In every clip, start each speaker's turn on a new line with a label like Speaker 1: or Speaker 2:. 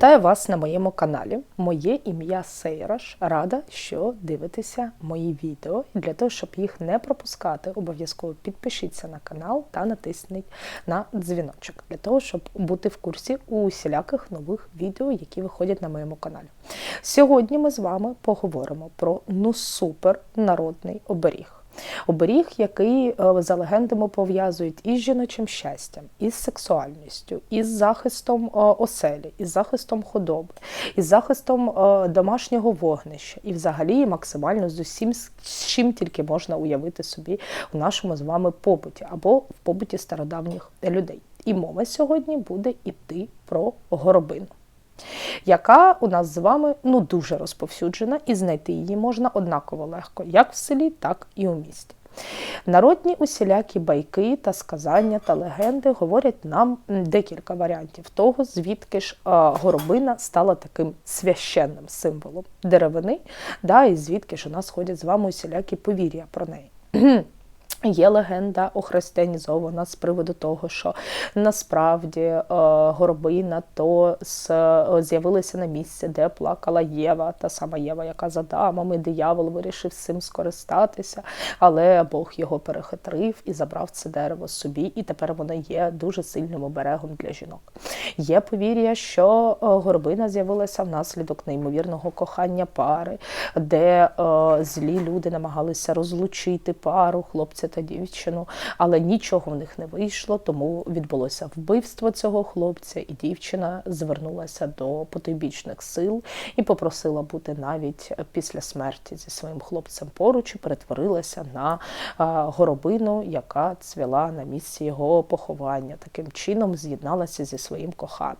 Speaker 1: Вітаю вас на моєму каналі. Моє ім'я Сейраш. Рада, що дивитеся мої відео. І для того, щоб їх не пропускати, обов'язково підпишіться на канал та натисніть на дзвіночок, для того, щоб бути в курсі усіляких нових відео, які виходять на моєму каналі. Сьогодні ми з вами поговоримо про ну супер народний оберіг. Оберіг, який е, за легендами пов'язують із жіночим щастям, із сексуальністю, із захистом е, оселі, із захистом худоби, із захистом е, домашнього вогнища і, взагалі, максимально з усім, з чим тільки можна уявити собі у нашому з вами побуті або в побуті стародавніх людей. І мова сьогодні буде йти про горобину яка у нас з вами ну дуже розповсюджена, і знайти її можна однаково легко, як в селі, так і у місті. Народні усілякі байки та сказання та легенди говорять нам декілька варіантів того, звідки ж горобина стала таким священним символом деревини, да, і звідки ж у нас ходять з вами усілякі повір'я про неї. Є легенда охристиянізована з приводу того, що насправді е, горобина то е, з'явилася на місці, де плакала Єва, та сама Єва, яка за дамами диявол вирішив цим скористатися, але Бог його перехитрив і забрав це дерево собі, і тепер воно є дуже сильним оберегом для жінок. Є повір'я, що е, горобина з'явилася внаслідок неймовірного кохання пари, де злі люди намагалися розлучити пару хлопця та дівчину, але нічого в них не вийшло, тому відбулося вбивство цього хлопця, і дівчина звернулася до потойбічних сил і попросила бути навіть після смерті зі своїм хлопцем поруч і перетворилася на горобину, яка цвіла на місці його поховання. Таким чином з'єдналася зі своїм коханим.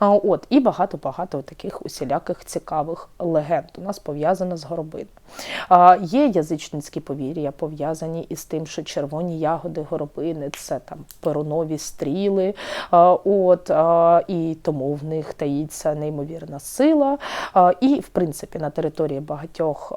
Speaker 1: От і багато-багато таких усіляких цікавих легенд у нас пов'язано з горобиною. Є язичницькі повір'я, пов'язані із тим, що червоні ягоди горобини це там перунові стріли, от, і тому в них таїться неймовірна сила. І, в принципі, на території багатьох.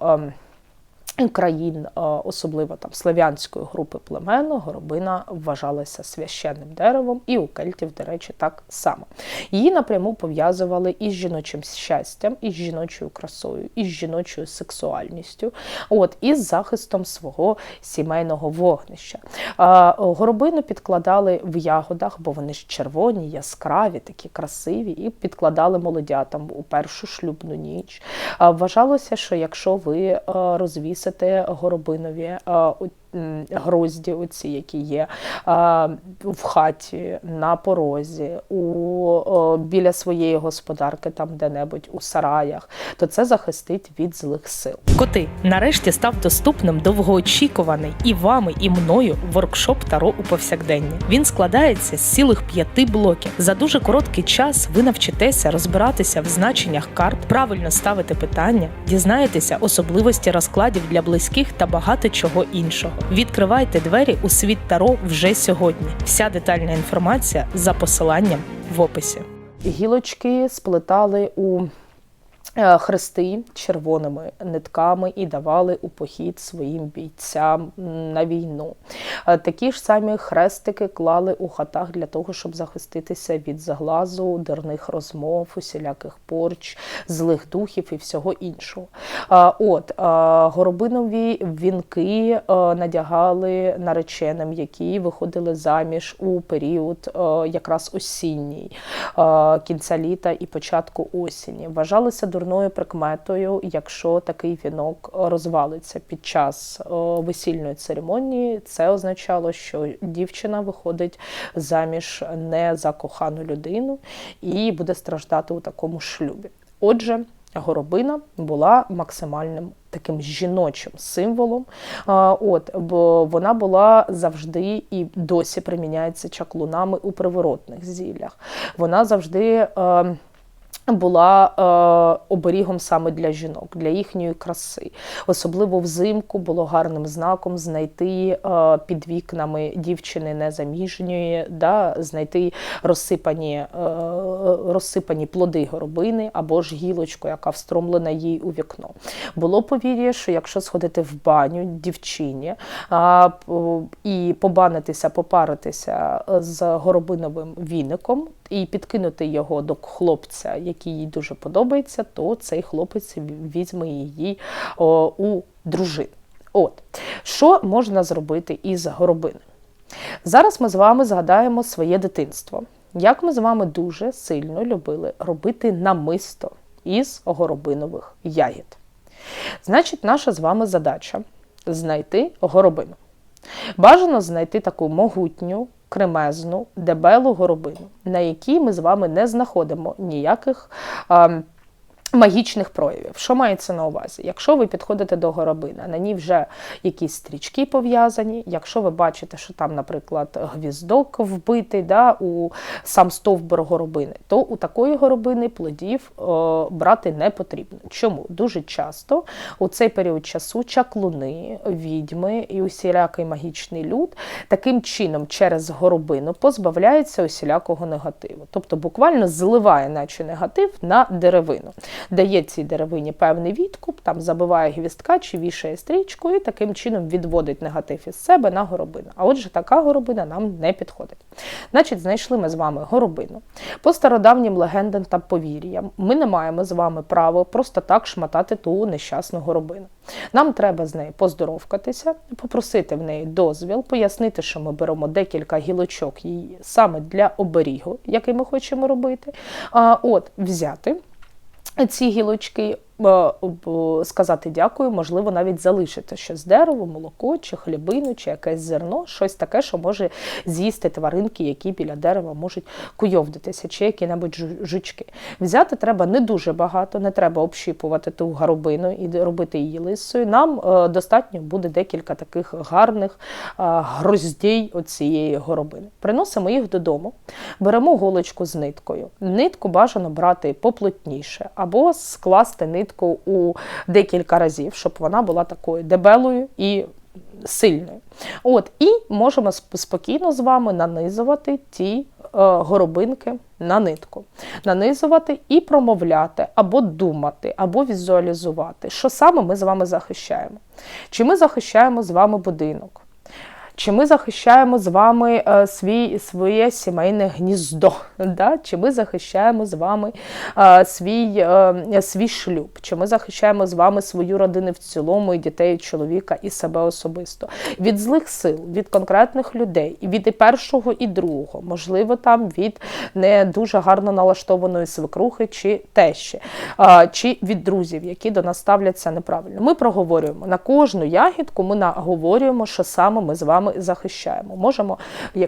Speaker 1: Країн, е, особливо там славянської групи племен, горобина вважалася священним деревом, і у кельтів, до речі, так само. Її напряму пов'язували із жіночим щастям, із жіночою красою, із жіночою сексуальністю, от із захистом свого сімейного вогнища. Горобину підкладали в ягодах, бо вони ж червоні, яскраві, такі красиві, і підкладали молодятам у першу шлюбну ніч. Вважалося, що якщо ви розвісите приносите горобинові грозді, оці, які є в хаті, на порозі, у, біля своєї господарки, там де-небудь у сараях, то це захистить від злих сил.
Speaker 2: Коти нарешті став доступним довгоочікуваний і вами, і мною воркшоп Таро у повсякденні. Він складається з цілих п'яти блоків. За дуже короткий час ви навчитеся розбиратися в значеннях карт, правильно ставити питання, дізнаєтеся особливості розкладів для близьких та багато чого іншого. Відкривайте двері у світ Таро вже сьогодні. Вся детальна інформація за посиланням в описі.
Speaker 1: Гілочки сплетали у хрести червоними нитками і давали у похід своїм бійцям на війну. Е, такі ж самі хрестики клали у хатах для того, щоб захиститися від заглазу, дерних розмов, усіляких порч, злих духів і всього іншого. Е, от горобинові вінки надягали нареченим, які виходили заміж у період якраз осінній кінця літа і початку осені. Вважалися дурними дурною прикметою, якщо такий вінок розвалиться під час весільної церемонії, це означало, що дівчина виходить заміж не за кохану людину і буде страждати у такому шлюбі. Отже, горобина була максимальним. Таким жіночим символом, от бо вона була завжди і досі приміняється чаклунами у приворотних зіллях. Вона завжди. Була е, оберігом саме для жінок, для їхньої краси. Особливо взимку було гарним знаком знайти е, під вікнами дівчини незаміжньої, да, знайти розсипані е, розсипані плоди горобини або ж гілочку, яка встромлена їй у вікно. Було повір'я, що якщо сходити в баню дівчині е, і побанитися, попаритися з горобиновим віником, і підкинути його до хлопця, який їй дуже подобається, то цей хлопець візьме її о, у дружину. От що можна зробити із горобини? Зараз ми з вами згадаємо своє дитинство. Як ми з вами дуже сильно любили робити намисто із горобинових ягід. Значить, наша з вами задача знайти горобину. Бажано знайти таку могутню, кремезну, дебелу горобину, на якій ми з вами не знаходимо ніяких. А, Магічних проявів. Що мається на увазі? Якщо ви підходите до горобини, на ній вже якісь стрічки пов'язані, якщо ви бачите, що там, наприклад, гвіздок вбитий да, у сам стовбур горобини, то у такої горобини плодів о, брати не потрібно. Чому? Дуже часто у цей період часу чаклуни, відьми і усілякий магічний люд таким чином через горобину позбавляється усілякого негативу. Тобто буквально зливає, наче негатив на деревину дає цій деревині певний відкуп, там забиває гвістка чи вішає стрічку, і таким чином відводить негатив із себе на горобину. А отже, така горобина нам не підходить. Значить, знайшли ми з вами горобину. По стародавнім легендам та повір'ям ми не маємо з вами права просто так шматати ту нещасну горобину. Нам треба з нею поздоровкатися, попросити в неї дозвіл, пояснити, що ми беремо декілька гілочок її саме для оберігу, який ми хочемо робити. А, От, взяти ці гілочки, сказати дякую, можливо, навіть залишити щось дерево, молоко, чи хлібину, чи якесь зерно, щось таке, що може з'їсти тваринки, які біля дерева можуть куйовдитися, чи які-небудь жучки. Взяти треба не дуже багато, не треба общіпувати ту горобину і робити її лисою. Нам е, достатньо буде декілька таких гарних гроздій оцієї горобини. Приносимо їх додому, беремо голочку з ниткою. Нитку бажано брати поплотніше або скласти нитку у декілька разів, щоб вона була такою дебелою і сильною. От, І можемо спокійно з вами нанизувати ті е, горобинки на нитку. Нанизувати і промовляти, або думати, або візуалізувати, що саме ми з вами захищаємо. Чи ми захищаємо з вами будинок? Чи ми захищаємо з вами е, свій, своє сімейне гніздо? Да? Чи ми захищаємо з вами е, свій е, свій шлюб? Чи ми захищаємо з вами свою родину в цілому, і дітей, і чоловіка, і себе особисто? Від злих сил, від конкретних людей, від і першого, і другого, можливо, там від не дуже гарно налаштованої свекрухи чи тещі, чи від друзів, які до нас ставляться неправильно. Ми проговорюємо на кожну ягідку, ми наговорюємо, що саме ми з вами захищаємо. Можемо,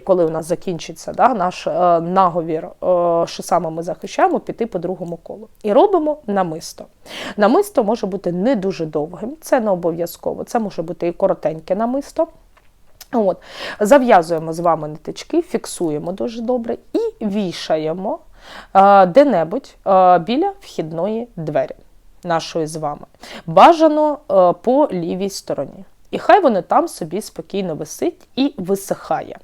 Speaker 1: коли у нас закінчиться да, наш е, наговір, е, що саме ми захищаємо, піти по другому колу. І робимо намисто. Намисто може бути не дуже довгим, це не обов'язково, це може бути і коротеньке намисто. От, Зав'язуємо з вами ниточки, фіксуємо дуже добре і вішаємо е, де-небудь е, біля вхідної двері нашої з вами. Бажано е, по лівій стороні. І хай воно там собі спокійно висить і висихає.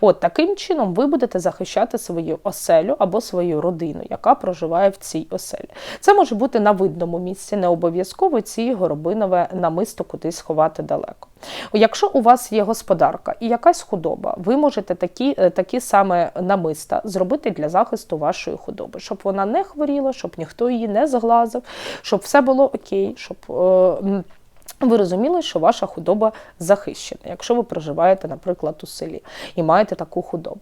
Speaker 1: От таким чином ви будете захищати свою оселю або свою родину, яка проживає в цій оселі. Це може бути на видному місці, не обов'язково ці горобинове намисто кудись ховати далеко. Якщо у вас є господарка і якась худоба, ви можете такі е, такі саме намиста зробити для захисту вашої худоби, щоб вона не хворіла, щоб ніхто її не зглазив, щоб все було окей, щоб. Е ви розуміли, що ваша худоба захищена, якщо ви проживаєте, наприклад, у селі і маєте таку худобу.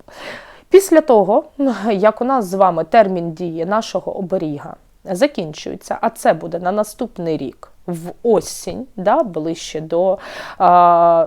Speaker 1: Після того, як у нас з вами термін дії нашого оберіга закінчується, а це буде на наступний рік в осінь, да, ближче до а,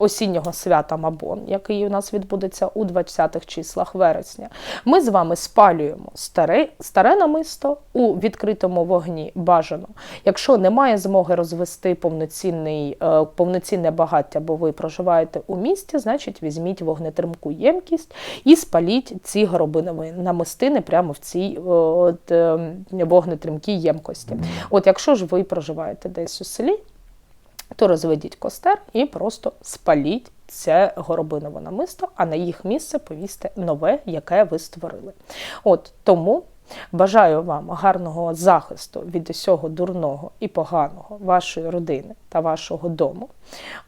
Speaker 1: осіннього свята Мабон, який у нас відбудеться у 20-х числах вересня, ми з вами спалюємо старе старе намисто у відкритому вогні бажано. Якщо немає змоги розвести повноцінний, е, повноцінне багаття, бо ви проживаєте у місті, значить візьміть вогнетримку ємкість і спаліть ці горобинові намистини прямо в цій от, е, вогнетримкій ємкості. От якщо ж ви проживаєте десь у селі, то розведіть костер і просто спаліть це горобинове намисто, а на їх місце повісьте нове, яке ви створили. От тому. Бажаю вам гарного захисту від усього дурного і поганого вашої родини та вашого дому.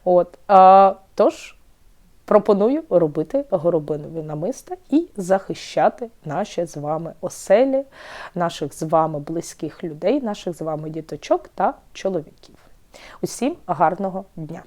Speaker 1: От, а, Тож, Пропоную робити горобинові намиста і захищати наші з вами оселі, наших з вами близьких людей, наших з вами діточок та чоловіків. Усім гарного дня!